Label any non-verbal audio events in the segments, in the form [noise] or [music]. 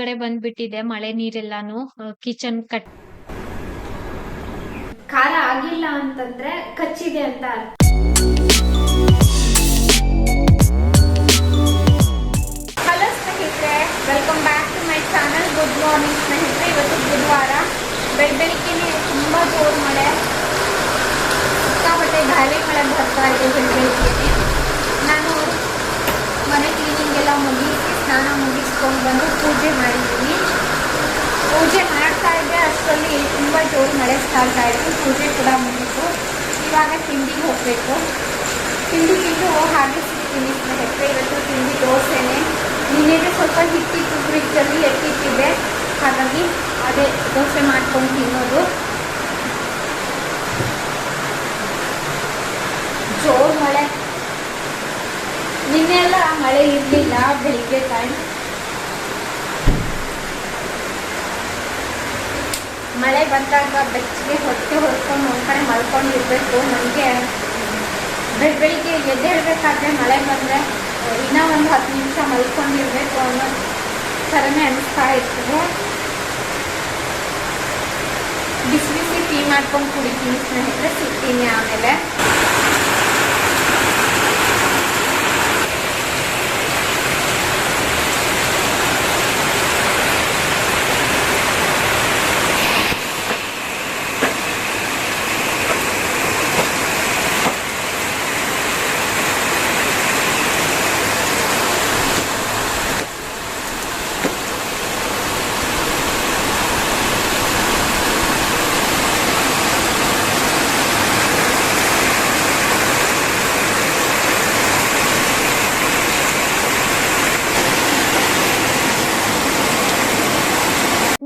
ಕಡೆ ಬಂದ್ಬಿಟ್ಟಿದೆ ಮಳೆ ನೀರೆಲ್ಲಾನು ಕಿಚನ್ ಕಟ್ ಖಾರ ಆಗಿಲ್ಲ ಅಂತಂದ್ರೆ ಕಚ್ಚಿದೆ ಅಂತ. ಹಲೋ ಸ್ನೇಹಿತರೆ welcome back to my channel good morning ಸ್ನೇಹಿತರೆ ಇವತ್ತು ಬುಧವಾರ ಬೆಳ ಬೆಳಿಗ್ಗೆನೆ ತುಂಬ ಜೋರು ಮಳೆ ಸಿಕ್ಕಾಪಟ್ಟೆ ಗಾಳಿ ಮಳೆ ಬರ್ತಾ ಇದೆ ಬೆಳ ಬೆಳಿಗ್ಗೆನೆ ನಾನು ಮನೆ ಕ್ಲೀನಿಂಗ್ ಎಲ್ಲ ಮುಗಿಸಿ ಸ್ನಾನ ಮುಗಿಸ್ಕೊಂಡು ಬಂದು ಪೂಜೆ ಮಾಡಿದ್ದೀನಿ ಪೂಜೆ ಮಾಡ್ತಾ ಇದ್ದೆ, ಅಷ್ಟರಲ್ಲಿ ತುಂಬ ಜೋರು ಮಳೆ ಸ್ಟಾರ್ಟ್ ಆಯಿತು, ಪೂಜೆ ಕೂಡ ಮುಗಿತು. ಇವಾಗ ತಿಂಡಿಗೆ ಹೋಗಬೇಕು. ತಿಂಡಿ ತಿಂದು ಹಾಗೆ ಸಿಗ್ತೀನಿ. ಸ್ನೇಹಿತರೆ ಇವತ್ತು ತಿಂಡಿ ದೋಸೆನೆ. ನಿನ್ನೆಗೆ ಸ್ವಲ್ಪ ಹಿಟ್ಟಿತ್ತು ಫ್ರಿಜ್ಜಲ್ಲಿ ಎತ್ತಿಟ್ಟಿದ್ದೆ. ಹಾಗಾಗಿ ಅದೇ ದೋಸೆ ಮಾಡ್ಕೊಂಡು ತಿನ್ನೋದು. ಜೋರು ಮಳೆ. ನಿನ್ನೆಲ್ಲ ಮಳೆ ಇರಲಿಲ್ಲ, ಬೆಳಿಗ್ಗೆ ಟೈಮ್ ಮಳೆ ಬಂದಾಗ ಬೆಚ್ಚಗೆ ಹೊಟ್ಟೆ ಹೊಡ್ಕೊಂಡು ಒಂದು ಕಡೆ ಮಲ್ಕೊಂಡಿರ್ಬೇಕು ನನಗೆ ಬೆಳ, ಬೆಳಿಗ್ಗೆ ಎದ್ದೇಳಬೇಕಾದ್ರೆ ಮಳೆ ಬಂದರೆ ಇನ್ನೂ ಒಂದು ಹತ್ತು ನಿಮಿಷ ಮಲ್ಕೊಂಡಿರ್ಬೇಕು ಅನ್ನೋ ಥರನೇ ಅನಿಸ್ತಾ ಇರ್ತದೆ. ಬಿಸಿ ಬಿಸಿ ಟೀ ಮಾಡ್ಕೊಂಡು ಕುಡಿತೀನಿ ಸ್ನೇಹಿತರೆ, ಸಿಗ್ತೀನಿ ಆಮೇಲೆ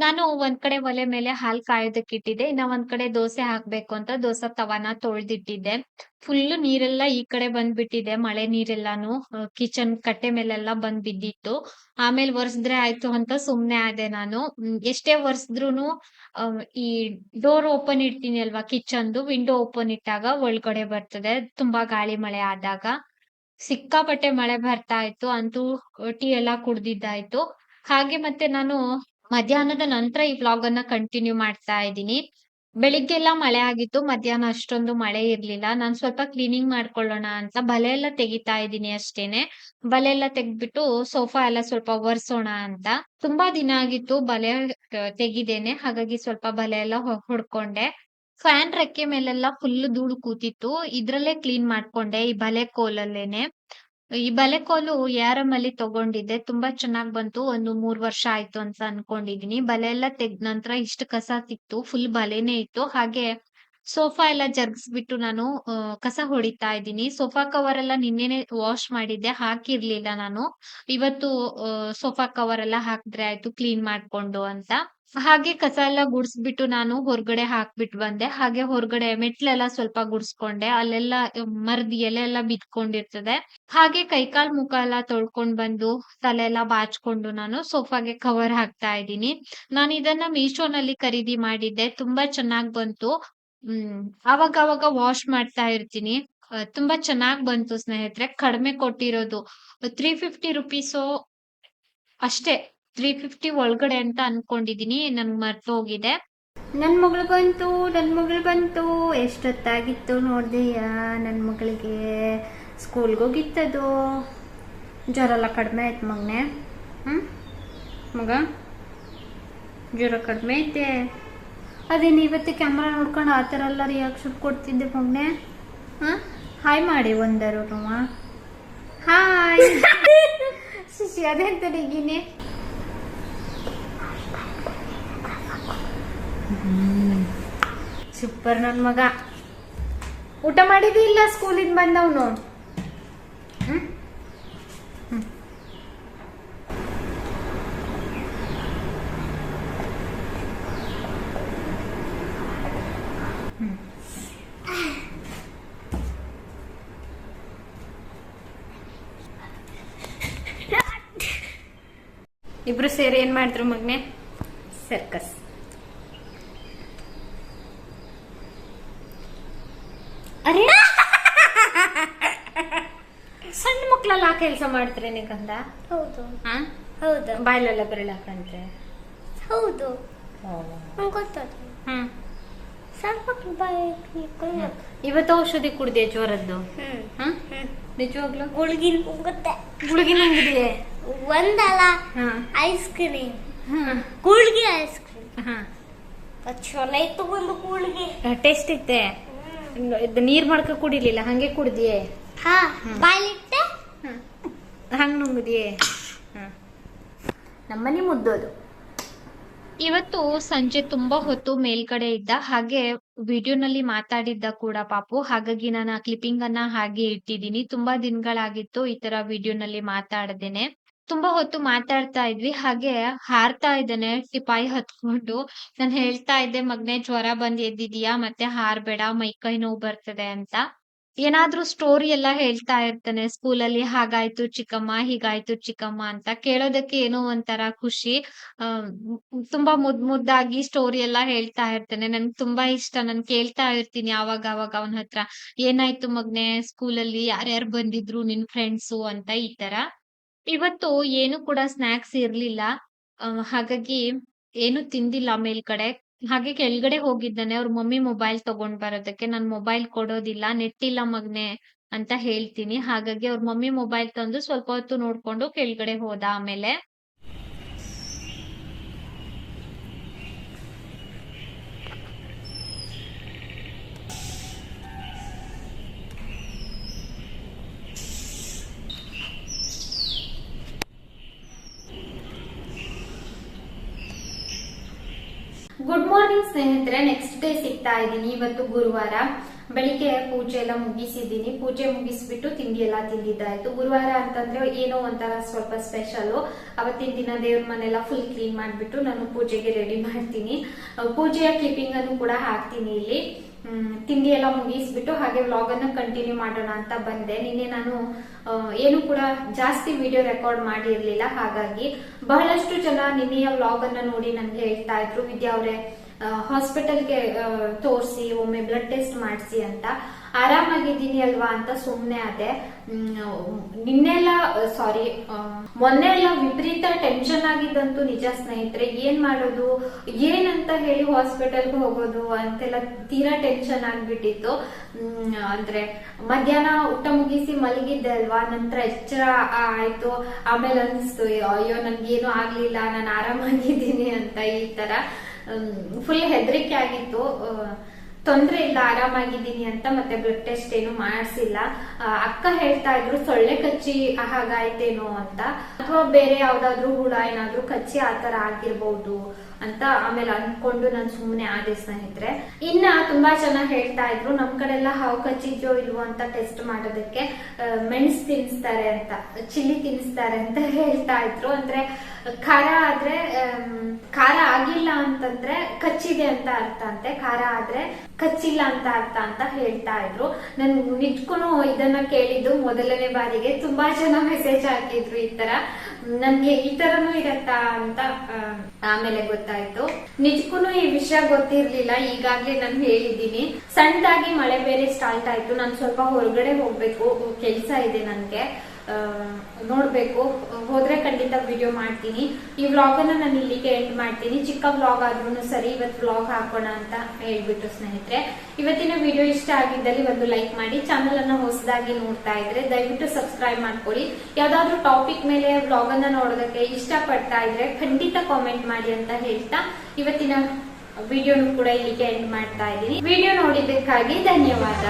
ನಾನು ಒಂದ್ ಕಡೆ ಒಲೆ ಮೇಲೆ ಹಾಲ್ ಕಾಯೋದಕ್ಕೆ ಇಟ್ಟಿದ್ದೆ ಇನ್ನ ಒಂದ್ ಕಡೆ ದೋಸೆ ಹಾಕ್ಬೇಕು ಅಂತ ದೋಸೆ ತವಾನ ತೊಳ್ದಿಟ್ಟಿದ್ದೆ. ಫುಲ್ ನೀರೆಲ್ಲ ಈ ಕಡೆ ಬಂದ್ಬಿಟ್ಟಿದೆ, ಮಳೆ ನೀರೆಲ್ಲಾನು ಕಿಚನ್ ಕಟ್ಟೆ ಮೇಲೆಲ್ಲ ಬಂದ್ ಬಿದ್ದಿತ್ತು ಆಮೇಲೆ ಒರ್ಸಿದ್ರೆ ಆಯ್ತು ಅಂತ ಸುಮ್ನೆ ಆದೆ ನಾನು. ಎಷ್ಟೇ ಒರ್ಸಿದ್ರು ಈ ಡೋರ್ ಓಪನ್ ಇಡ್ತೀನಿ ಅಲ್ವಾ ಕಿಚನ್ದು ವಿಂಡೋ ಓಪನ್ ಇಟ್ಟಾಗ ಒಳಗಡೆ ಬರ್ತದೆ. ತುಂಬಾ ಗಾಳಿ ಮಳೆ ಆದಾಗ. ಸಿಕ್ಕಾಪಟ್ಟೆ ಮಳೆ ಬರ್ತಾ ಇತ್ತು, ಅಂತೂ ಟೀ ಎಲ್ಲ ಕುಡ್ದಿದ್ದಾಯ್ತು. ಹಾಗೆ ಮತ್ತೆ ನಾನು ಮಧ್ಯಾಹ್ನದ ನಂತರ ಈ ವ್ಲಾಗ್ ಅನ್ನ ಕಂಟಿನ್ಯೂ ಮಾಡ್ತಾ ಇದ್ದೀನಿ. ಬೆಳಿಗ್ಗೆ ಎಲ್ಲ ಮಳೆ ಆಗಿತ್ತು, ಮಧ್ಯಾಹ್ನ ಅಷ್ಟೊಂದು ಮಳೆ ಇರ್ಲಿಲ್ಲ. ನಾನ್ ಸ್ವಲ್ಪ ಕ್ಲೀನಿಂಗ್ ಮಾಡ್ಕೊಳ್ಳೋಣ ಅಂತ ಬಲೆ ಎಲ್ಲ ತೆಗಿತಾ ಇದ್ದೀನಿ ಅಷ್ಟೇನೆ. ಬಲೆ ಎಲ್ಲ ತೆಗ್ದ್ಬಿಟ್ಟು ಸೋಫಾ ಎಲ್ಲ ಸ್ವಲ್ಪ ಒರ್ಸೋಣ ಅಂತ. ತುಂಬಾ ದಿನ ಆಗಿತ್ತು ಬಲೆ ತೆಗಿದೇನೆ. ಹಾಗಾಗಿ ಸ್ವಲ್ಪ ಬಲೆ ಎಲ್ಲ ಹೊಡ್ಕೊಂಡೆ. ಫ್ಯಾನ್ ರೆಕ್ಕೆ ಮೇಲೆಲ್ಲ ಫುಲ್ ಧೂಳು ಕೂತಿತ್ತು. ಇದ್ರಲ್ಲೇ ಕ್ಲೀನ್ ಮಾಡ್ಕೊಂಡೆ ಈ ಬಲೆ ಕೋಲಲ್ಲೇನೆ. ಈ ಬಲೆ ಕೋಲು ಯಾರಮ್ ಅಲ್ಲಿ ತಗೊಂಡಿದ್ದೆ? ತುಂಬಾ ಚೆನ್ನಾಗ್ ಬಂತು. ಒಂದು ಮೂರ್ ವರ್ಷ ಆಯ್ತು ಅಂತ ಅನ್ಕೊಂಡಿದೀನಿ. ಬಲೆ ಎಲ್ಲ ತೆಗ್ದ ನಂತರ ಇಷ್ಟು ಕಸ ಸಿಕ್ತು. ಫುಲ್ ಬಲೆನೇ ಇತ್ತು. ಹಾಗೆ ಸೋಫಾ ಎಲ್ಲ ಜರ್ಗಿಸ್ಬಿಟ್ಟು ನಾನು ಕಸ ಹೊಡಿತಾ ಇದ್ದೀನಿ. ಸೋಫಾ ಕವರ್ ಎಲ್ಲ ನಿನ್ನೆನೆ ವಾಶ್ ಮಾಡಿದ್ದೆ, ಹಾಕಿರ್ಲಿಲ್ಲ ನಾನು. ಇವತ್ತು ಸೋಫಾ ಕವರ್ ಎಲ್ಲ ಹಾಕಿದ್ರೆ ಆಯ್ತು, ಕ್ಲೀನ್ ಮಾಡ್ಕೊಂಡು ಅಂತ. ಹಾಗೆ ಕಸ ಎಲ್ಲ ಗುಡ್ಸ್ಬಿಟ್ಟು ನಾನು ಹೊರಗಡೆ ಹಾಕ್ಬಿಟ್ಟು ಬಂದೆ. ಹಾಗೆ ಹೊರಗಡೆ ಮೆಟ್ಲೆಲ್ಲ ಸ್ವಲ್ಪ ಗುಡ್ಸ್ಕೊಂಡೆ. ಅಲ್ಲೆಲ್ಲ, ಮರದ ಎಲೆ ಎಲ್ಲ ಬಿದ್ಕೊಂಡಿರ್ತದೆ ಹಾಗೆ ಕೈಕಾಲ್ ಮುಖ ಎಲ್ಲ ತೊಳ್ಕೊಂಡ್ ಬಂದು, ತಲೆ ಎಲ್ಲ ಬಾಚ್ಕೊಂಡು ನಾನು ಸೋಫಾಗೆ ಕವರ್ ಹಾಕ್ತಾ ಇದ್ದೀನಿ. ನಾನು ಇದನ್ನ ಮೀಶೋನಲ್ಲಿ ಖರೀದಿ ಮಾಡಿದ್ದೆ. ತುಂಬಾ ಚೆನ್ನಾಗ್ ಬಂತು. ಹ್ಮ್. ಅವಾಗ ಅವಾಗ ವಾಶ್ ಮಾಡ್ತಾ ಇರ್ತೀನಿ. ತುಂಬಾ ಚೆನ್ನಾಗ್ ಬಂತು ಸ್ನೇಹಿತರೆ. ಕಡಿಮೆ ಕೊಟ್ಟಿರೋದು. ತ್ರೀ ಫಿಫ್ಟಿ ರುಪೀಸು ಅಷ್ಟೇ. ತ್ರೀ ಫಿಫ್ಟಿ ಒಳಗಡೆ ಅಂತ ಅನ್ಕೊಂಡಿದೀನಿ. ನನ್ಗೆ ಮರ್ತು ಹೋಗಿದೆ. ನನ್ನ ಮಗಳು ಬಂತು ನನ್ನ ಮಗಳು ಬಂತು. ಎಷ್ಟೊತ್ತಾಗಿತ್ತು ನೋಡ್ದೆಯಾ ನನ್ನ ಮಗಳಿಗೆ. ಸ್ಕೂಲ್ಗೆ ಹೋಗಿತ್ತದು. ಜ್ವರ ಎಲ್ಲ ಕಡಿಮೆ ಆಯ್ತು ಮಗನೇ. ಹ್ಞೂ ಮಗ? ಜ್ವರ ಕಡಿಮೆ ಐತೆ. ಅದೇನು ಇವತ್ತು ಕ್ಯಾಮ್ರಾ ನೋಡ್ಕೊಂಡು ಆ ಥರ ಎಲ್ಲ ರಿಯಾಕ್ಷನ್ ಕೊಡ್ತಿದ್ದೆ ಮೊನ್ನೆ ಹಾಂ? ಹಾಯ್ ಮಾಡಿ ಒಂದರು ಹಾಯ್ ಶಿಶಿ ಅದೆಂತ ಈಗಿನೇ ಸೂಪರ್ ನನ್ನ ಮಗ. ಊಟ ಮಾಡಿದಿ ಇಲ್ಲ ಸ್ಕೂಲಿಂದ ಬಂದವನು? ಇಬ್ರು ಸೇರಿ ಏನ್ ಮಾಡಿದ್ರು ಮಗ್ನೆ? ಸರ್ಕಸ್ ಅರೆ! [laughs] ಸಣ್ಣ ಮಕ್ಳೆಲ್ಲ ಕೆಲಸ ಮಾಡ್ತಾರೆ ನಿಗಂದ? ಹೌದು. ಹಾ ಹೌದು. ಬಾಯಲ್ಲೆಲ್ಲ ಬರಲಾಕಂತೆ ಹೌದು. ಗೊತ್ತಾಯ್ತು ಹ್ಮ್. ಸ್ವಲ್ಪ ಇವತ್ತು ಔಷಧಿ ಕುಡ್ದೆ ಜ್ವರದ್ದು ಹ್ಮ್. ನಿಜವಾಗ್ಲೂ? ಗುಳ್ಗಿಲ್ ಹೋಗುತ್ತೆ ಗುಳಿಗಿನ ಒಂದಲ್ಲ ಹಾ. ಐಸ್ ಕ್ರೀಮ್ ಕೂಳ್ಗಿ ಐಸ್ ಕ್ರೀಮ್ ಹಾ. ಚಲೋ ಇತ್ತು ಒಂದು ಕೂಳ್ಗೆ. ಟೇಸ್ಟ್ ಇತ್ತೆ. ಇದು ನೀರ್ ಮಾಡ್ಕ ಕುಡಿಲಿಲ್ಲ ಹಂಗೆ ಕುಡ್ದಿಯೇ? ಹಾ ಬಾಯ್ಲಿಟ್ಟೆ ಹಂಗ್ ನುಂಗಿದಿಯೇ? ನಮ್ಮನೆ ಮುದ್ದೋದು. ಇವತ್ತು ಸಂಜೆ ತುಂಬಾ ಹೊತ್ತು ಮೇಲ್ಗಡೆ ಇದ್ದ ಹಾಗೆ ವಿಡಿಯೋನಲ್ಲಿ ಮಾತಾಡಿದ್ದ ಕೂಡ ಪಾಪು. ಹಾಗಾಗಿ ನಾನು ಆ ಕ್ಲಿಪ್ಪಿಂಗ್ ಅನ್ನ ಹಾಗೆ ಇಟ್ಟಿದ್ದೀನಿ. ತುಂಬಾ ದಿನಗಳಾಗಿತ್ತು ಈ ತರ ವಿಡಿಯೋನಲ್ಲಿ ಮಾತಾಡದೇನೆ. ತುಂಬಾ ಹೊತ್ತು ಮಾತಾಡ್ತಾ ಇದ್ವಿ. ಹಾಗೆ ಹಾರ್ತಾ ಇದ್ದಾನೆ ಸಿಪಾಯಿ ಹತ್ಕೊಂಡು. ನಾನ್ ಹೇಳ್ತಾ ಇದ್ದೆ, ಮಗ್ನೆ, ಜ್ವರ ಬಂದ್ ಎದ್ದಿದೀಯಾ? ಮತ್ತೆ ಹಾರ್ಬೇಡ ಮೈಕೈ ನೋವು ಬರ್ತದೆ ಅಂತ. ಏನಾದ್ರೂ ಸ್ಟೋರಿ ಎಲ್ಲ ಹೇಳ್ತಾ ಇರ್ತಾನೆ. ಸ್ಕೂಲಲ್ಲಿ ಹಾಗಾಯ್ತು ಚಿಕ್ಕಮ್ಮ, ಹೀಗಾಯ್ತು ಚಿಕ್ಕಮ್ಮ ಅಂತ ಕೇಳೋದಕ್ಕೆ ಏನೋ ಒಂಥರ ಖುಷಿ. ಆ, ತುಂಬಾ ಮುದ್ ಮುದ್ದಾಗಿ ಸ್ಟೋರಿ ಎಲ್ಲ ಹೇಳ್ತಾ ಇರ್ತಾನೆ. ನನ್ಗೆ ತುಂಬಾ ಇಷ್ಟ. ನಾನ್ ಕೇಳ್ತಾ ಇರ್ತೀನಿ ಅವಾಗ ಅವನ ಹತ್ರ. ಏನಾಯ್ತು ಮಗ್ನೆ ಸ್ಕೂಲಲ್ಲಿ ಯಾರ್ಯಾರು ಬಂದಿದ್ರು ನಿನ್ ಫ್ರೆಂಡ್ಸು ಅಂತ ಈ ತರ. ಇವತ್ತು ಏನು ಕೂಡ ಸ್ನಾಕ್ಸ್ ಇರ್ಲಿಲ್ಲ. ಹಾಗಾಗಿ ಏನು ತಿಂದಿಲ್ಲ ಮೇಲ್ಗಡೆ. ಹಾಗೆ ಕೆಳಗಡೆ ಹೋಗಿದ್ದಾನೆ. ಅವ್ರ ಮಮ್ಮಿ ಮೊಬೈಲ್ ತಗೊಂಡ್ ಬರೋದಕ್ಕೆ. ನಾನು ಮೊಬೈಲ್ ಕೊಡೋದಿಲ್ಲ. ನೆಟ್ಟಿಲ್ಲ ಮಗ್ನೆ ಅಂತ ಹೇಳ್ತೀನಿ. ಹಾಗಾಗಿ ಅವ್ರ ಮಮ್ಮಿ ಮೊಬೈಲ್ ತಂದು ಸ್ವಲ್ಪ ಹೊತ್ತು ನೋಡ್ಕೊಂಡು ಕೆಳಗಡೆ ಹೋದ ಆಮೇಲೆ ಗುಡ್ ಮಾರ್ನಿಂಗ್ ಸ್ನೇಹಿತರೆ. ನೆಕ್ಸ್ಟ್ ಡೇ ಸಿಗ್ತಾ ಇದ್ದೀನಿ. ಇವತ್ತು ಗುರುವಾರ ಬೆಳಿಗ್ಗೆ ಪೂಜೆ ಎಲ್ಲ ಮುಗಿಸಿದ್ದೀನಿ. ಪೂಜೆ ಮುಗಿಸ್ಬಿಟ್ಟು ತಿಂಡಿ ಎಲ್ಲ ತಿಂದಿದ್ದಾಯ್ತು. ಗುರುವಾರ ಅಂತಂದ್ರೆ ಏನೋ ಒಂಥರ ಸ್ವಲ್ಪ ಸ್ಪೆಷಲ್ ಅವತ್ತಿನ ದಿನ ದೇವ್ರ ಮನೆಲ್ಲ ಫುಲ್ ಕ್ಲೀನ್ ಮಾಡ್ಬಿಟ್ಟು ನಾನು ಪೂಜೆಗೆ ರೆಡಿ ಮಾಡ್ತೀನಿ. ಪೂಜೆಯ ಕ್ಲಿಪ್ಪಿಂಗ್ ಅನ್ನು ಕೂಡ ಹಾಕ್ತೀನಿ ಇಲ್ಲಿ. ತಿಂಡಿ ಎಲ್ಲ ಮುಗಿಸ್ಬಿಟ್ಟು ಹಾಗೆ ವ್ಲಾಗ್ ಅನ್ನ ಕಂಟಿನ್ಯೂ ಮಾಡೋಣ ಅಂತ ಬಂದೆ. ನಿನ್ನೆ ನಾನು ಏನು ಕೂಡ ಜಾಸ್ತಿ ವಿಡಿಯೋ ರೆಕಾರ್ಡ್ ಮಾಡಿರ್ಲಿಲ್ಲ. ಹಾಗಾಗಿ ಬಹಳಷ್ಟು ಜನ ನಿನ್ನೆಯ ವ್ಲಾಗ್ ಅನ್ನ ನೋಡಿ ನನ್ಗೆ ಹೇಳ್ತಾ ಇದ್ರು. ವಿದ್ಯಾ ಅವರೇ ಹಾಸ್ಪಿಟಲ್ಗೆ ತೋರಿಸಿ, ಒಮ್ಮೆ ಬ್ಲಡ್ ಟೆಸ್ಟ್ ಮಾಡಿಸಿ ಅಂತ. ಆರಾಮಾಗಿದ್ದೀನಿ ಅಲ್ವಾ ಅಂತ ಸುಮ್ಮನೆ ಅದೇ ನಿನ್ನೆಲ್ಲ ಸಾರಿ ಮೊನ್ನೆ ಎಲ್ಲ ವಿಪರೀತ ಟೆನ್ಷನ್ ಆಗಿದ್ದಂತೂ ನಿಜ ಸ್ನೇಹಿತರೆ, ಏನ್ ಮಾಡೋದು? ಏನಂತ ಹೇಳಿ ಹಾಸ್ಪಿಟಲ್ಗೆ ಹೋಗೋದು ಅಂತೆಲ್ಲ ತೀರಾ ಟೆನ್ಷನ್ ಆಗ್ಬಿಟ್ಟಿತ್ತು. ಅಂದ್ರೆ ಮಧ್ಯಾಹ್ನ ಊಟ ಮುಗಿಸಿ ಮಲಗಿದ್ದೆ ಅಲ್ವಾ? ನಂತರ ಎಚ್ಚರ ಆಯ್ತು. ಆಮೇಲೆ ಅನಿಸ್ತು, ಅಯ್ಯೋ ನನ್ಗೇನು ಆಗ್ಲಿಲ್ಲ, ನಾನು ಆರಾಮಾಗಿದ್ದೀನಿ ಅಂತ ಈ ತರ. ಫುಲ್ ಹೆದರಿಕೆ ಆಗಿತ್ತು. ತೊಂದ್ರೆ ಇಲ್ಲ ಆರಾಮಾಗಿದ್ದೀನಿ ಅಂತ ಮತ್ತೆ ಬ್ಲಡ್ ಟೆಸ್ಟ್ ಏನು ಮಾಡಿಸಿಲ್ಲ. ಅಕ್ಕ ಹೇಳ್ತಾ ಇದ್ರು, ಸೊಳ್ಳೆ ಕಚ್ಚಿ ಹಾಗಾಯ್ತೇನೋ ಅಂತ. ಅಥವಾ ಬೇರೆ ಯಾವ್ದಾದ್ರು ಹುಳ ಏನಾದ್ರೂ ಕಚ್ಚಿ ಆತರ ಆಗಿರ್ಬಹುದು ಅಂತ ಆಮೇಲೆ ಅನ್ಕೊಂಡು ನಾನು ಸುಮ್ಮನೆ ಆದೆ ಸ್ನೇಹಿತರೆ ಇನ್ನ ತುಂಬಾ ಜನ ಹೇಳ್ತಾ ಇದ್ರು, ನಮ್ ಕಡೆ ಎಲ್ಲ ಹಾವು ಕಚ್ಚಿದ್ಯೋ ಇಲ್ವೋ ಅಂತ ಟೆಸ್ಟ್ ಮಾಡೋದಕ್ಕೆ ಮೆಣಸ್ ತಿನ್ಸ್ತಾರೆ ಅಂತ, ಚಿಲ್ಲಿ ತಿನ್ಸ್ತಾರೆ ಅಂತ ಹೇಳ್ತಾ ಇದ್ರು. ಅಂದ್ರೆ, ಖಾರ ಆದ್ರೆ ಖಾರ ಆಗಿಲ್ಲ ಅಂತಂದ್ರೆ ಕಚ್ಚಿದೆ ಅಂತ ಅರ್ಥ ಅಂತೆ. ಖಾರ ಆದ್ರೆ ಕಚ್ಚಿಲ್ಲ ಅಂತ ಅರ್ಥ ಅಂತ ಹೇಳ್ತಾ ಇದ್ರು. ನನ್ ನಿಜ್ಕೂ ಇದನ್ನ ಕೇಳಿದ್ದು ಮೊದಲನೇ ಬಾರಿಗೆ. ತುಂಬಾ ಜನ ಮೆಸೇಜ್ ಹಾಕಿದ್ರು ಈ ತರ. ನನ್ಗೆ ಈ ತರನು ಇರತ್ತಾ ಅಂತ ಆಮೇಲೆ ಗೊತ್ತಾಯ್ತು. ನಿಜ್ಗೂ ಈ ವಿಷಯ ಗೊತ್ತಿರ್ಲಿಲ್ಲ, ಈಗಾಗ್ಲೇ ನಾನು ಹೇಳಿದ್ದೀನಿ. ಸಣ್ಣದಾಗಿ ಮಳೆ ಬೇರೆ ಸ್ಟಾರ್ಟ್ ಆಯ್ತು. ನಾನು ಸ್ವಲ್ಪ ಹೊರಗಡೆ ಹೋಗ್ಬೇಕು. ಕೆಲ್ಸ ಇದೆ ನನ್ಗೆ. ನೋಡ್ಬೇಕು. ಹೋದ್ರೆ ಖಂಡಿತ ವಿಡಿಯೋ ಮಾಡ್ತೀನಿ. ಈ ವ್ಲಾಗ್ ಅನ್ನ ನಾನು ಇಲ್ಲಿಗೆ ಎಂಡ್ ಮಾಡ್ತೀನಿ. ಚಿಕ್ಕ ವ್ಲಾಗ್ ಆದ್ರೂ ಸರಿ ಇವತ್ತು ವ್ಲಾಗ್ ಹಾಕೋಣ ಅಂತ ಹೇಳ್ಬಿಟ್ಟು ಸ್ನೇಹಿತರೆ. ಇವತ್ತಿನ ವಿಡಿಯೋ ಇಷ್ಟ ಆಗಿದ್ದಲ್ಲಿ ಒಂದು ಲೈಕ್ ಮಾಡಿ ಚಾನಲ್ ಅನ್ನ ಹೊಸದಾಗಿ ನೋಡ್ತಾ ಇದ್ರೆ ದಯವಿಟ್ಟು ಸಬ್ಸ್ಕ್ರೈಬ್ ಮಾಡ್ಕೊಳ್ಳಿ. ಯಾವ್ದಾದ್ರು ಟಾಪಿಕ್ ಮೇಲೆ ವ್ಲಾಗ್ ಅನ್ನ ನೋಡೋದಕ್ಕೆ ಇಷ್ಟ ಪಡ್ತಾ ಇದ್ರೆ ಖಂಡಿತ ಕಾಮೆಂಟ್ ಮಾಡಿ ಅಂತ ಹೇಳ್ತಾ ಇವತ್ತಿನ ವಿಡಿಯೋನು ಕೂಡ ಇಲ್ಲಿಗೆ ಎಂಡ್ ಮಾಡ್ತಾ ಇದ್ದೀನಿ. ವಿಡಿಯೋ ನೋಡಿದ್ದಕ್ಕಾಗಿ ಧನ್ಯವಾದ.